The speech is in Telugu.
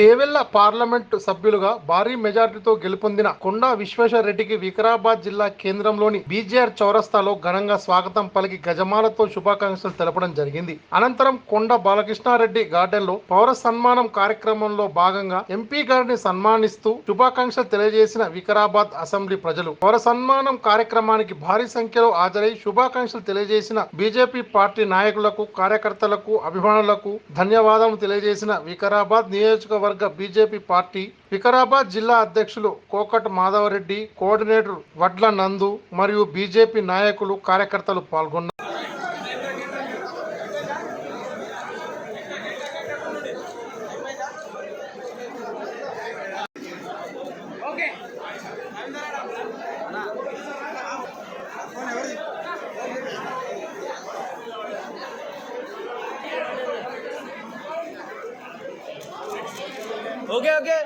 చేవెళ్ళ పార్లమెంటు సభ్యులుగా భారీ మెజార్టీతో గెలుపొందిన కొండా విశ్వేశ్వర రెడ్డికి వికారాబాద్ జిల్లా కేంద్రంలోని బీజేఆర్ చౌరస్తాలో ఘనంగా స్వాగతం పలికి గజమాలతో శుభాకాంక్షలు తెలపడం జరిగింది. అనంతరం కొండ బాలకృష్ణారెడ్డి గార్డెన్లో పౌర సన్మానం కార్యక్రమంలో భాగంగా ఎంపీ గారిని సన్మానిస్తూ శుభాకాంక్షలు తెలియజేసిన వికారాబాద్ అసెంబ్లీ ప్రజలు పౌర సన్మానం కార్యక్రమానికి భారీ సంఖ్యలో హాజరై శుభాకాంక్షలు తెలియజేసిన బీజేపీ పార్టీ నాయకులకు కార్యకర్తలకు అభిమానులకు ధన్యవాదాలు తెలియజేసిన వికారాబాద్ నియోజకవర్గ బీజేపీ పార్టీ వికారాబాద్ జిల్లా అధ్యక్షులు కోకట్ మాధవరెడ్డి కోఆర్డినేటర్ వడ్ల నందు మరియు బీజేపీ నాయకులు కార్యకర్తలు పాల్గొన్నారు. ఓకే. ఓకే